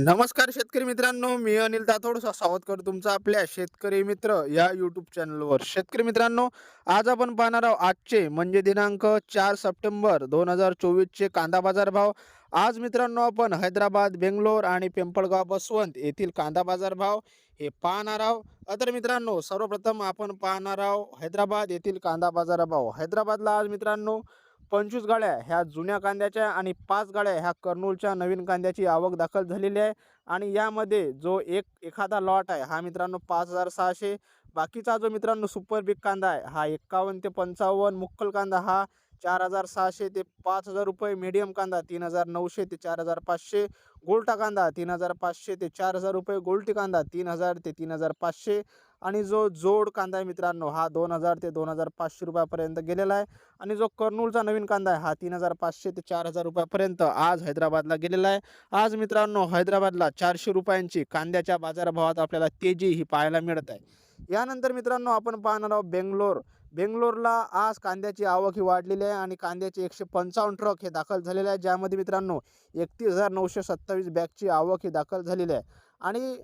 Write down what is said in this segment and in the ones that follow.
नमस्कार शेतकरी मित्रांनो मी अनिल तातोड स्वागत करतो तुमचं आपल्या शेतकरी मित्र या यूट्यूब चॅनलवर शेतकरी मित्रांनो आज आपण पाहणार आहोत आजचे म्हणजे दिनांक चार सप्टेंबर दोन हजार चोवीसचे कांदा बाजार भाव. आज मित्रांनो आपण हैदराबाद बेंगलोर आणि पिंपळगाव बसवंत येथील कांदा बाजार भाव हे पाहणार आहोत. तर मित्रांनो सर्वप्रथम आपण पाहणार आहोत हैदराबाद येथील कांदा बाजार भाव. हैदराबादला आज मित्रांनो पंचवीस गाड्या ह्या जुन्या कांद्याच्या आणि पाच गाड्या ह्या कर्नूलच्या नवीन कांद्याची आवक दाखल झालेली आहे. आणि यामध्ये जो एक एखादा लॉट आहे हा मित्रांनो पाच हजार सहाशे. बाकीचा जो मित्रांनो सुपर बिग कांदा आहे हा एक्कावन्न ते पंचावन्न. मुक्कल कांदा हा चार हजार सहाशे ते पाच हजार रुपये. मीडियम कांदा तीन हजार नऊशे ते चार हजार पाचशे. गोल्टा कांदा तीन हजार पाचशे ते चार हजार रुपये. गोल्टी कांदा तीन हजार ते तीन हजार पाचशे. आणि जो जोड कांदा आहे मित्रांनो हा दोन हजार ते दोन हजार पाचशे रुपयापर्यंत गेलेला आहे. आणि जो कर्नूलचा नवीन कांदा आहे हा तीन हजार पाचशे ते चार हजार रुपयापर्यंत आज हैदराबादला गेलेला आहे. आज मित्रांनो हैदराबादला चारशे रुपयांची कांद्याच्या बाजारभावात आपल्याला तेजी ही पाहायला मिळत आहे. यानंतर मित्रांनो आपण पाहणार आहोत बेंगलोर. बेंगलोरला आज कांद्याची आवक ही वाढलेली आहे आणि कांद्याचे एकशे पंचावन्न ट्रक हे दाखल झालेले आहे. ज्यामध्ये मित्रांनो एकतीस हजार नऊशे सत्तावीस बॅगची आवक ही दाखल झालेली आहे. आणि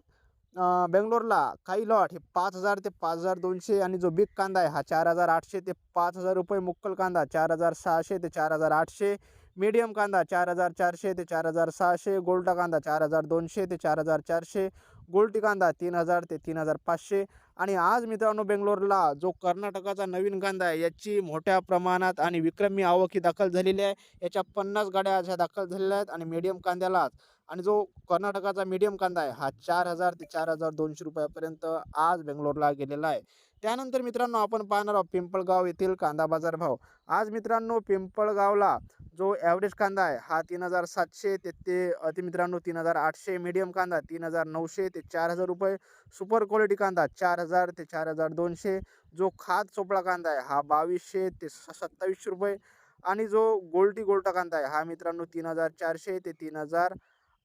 बेंगलोरला काही लॉट हे पाच हजार ते पाच हजार दोनशे आणि जो बिग कांदा आहे हा चार हजार आठशे ते पाच हजार रुपये मुक्कल कांदा चार हजार सहाशे ते चार हजार आठशे. मीडियम कांदा चार हजार चारशे ते चार हजार सहाशे. गोल्टा कांदा चार हजार दोनशे ते चार हजार चारशे. गोल्टी कांदा तीन हजार ते तीन हजार पाचशे. आणि आज मित्रांनो बेंगलोरला जो कर्नाटकाचा नवीन कांदा आहे याची मोठ्या प्रमाणात आणि विक्रमी आवक ही दाखल झालेली आहे. याच्या पन्नास गाड्या आज ह्या दाखल झालेल्या आहेत आणि मीडियम कांद्याला आणि जो कर्नाटकाचा मीडियम कांदा आहे हा चार हजार ते चार हजार दोनशे रुपयापर्यंत आज बेंगलोरला गेलेला आहे. त्यानंतर मित्रांनो आपण पाहणार आहोत पिंपळगाव येथील कांदा बाजार भाव. आज मित्रांनो पिंपळगावला जो ॲव्हरेज कांदा आहे हा तीन हजार सातशे ते ते अति मित्रांनो तीन हजार आठशे मीडियम कांदा तीन हजार नऊशे ते चार हजार रुपये सुपर क्वालिटी कांदा चार हजार ते चार हजार दोनशे जो खाद चोपडा कांदा आहे हा बावीसशे ते स- सत्तावीसशे रुपये आणि जो गोल्टी गोल्टा कांदा आहे हा मित्रांनो तीन हजार चारशे ते तीन हजार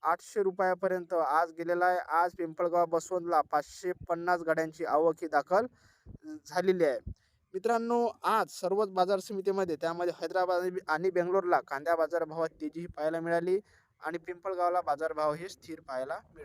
आठशे रुपयापर्यंत आज गेलेला आहे. आज पिंपळगाव बसवंतला पाचशे पन्नास गाड्यांची आवक ही दाखल झालेली आहे. मित्रांनो आज सर्वच बाजार समितीमध्ये त्यामध्ये हैदराबाद आणि- बेंगलोरला कांद्या बाजारभावात तेजीही तेजी ही पाहायला मिळाली आणि पिंपळगावला बाजारभाव हे स्थिर पाहायला मिळाले.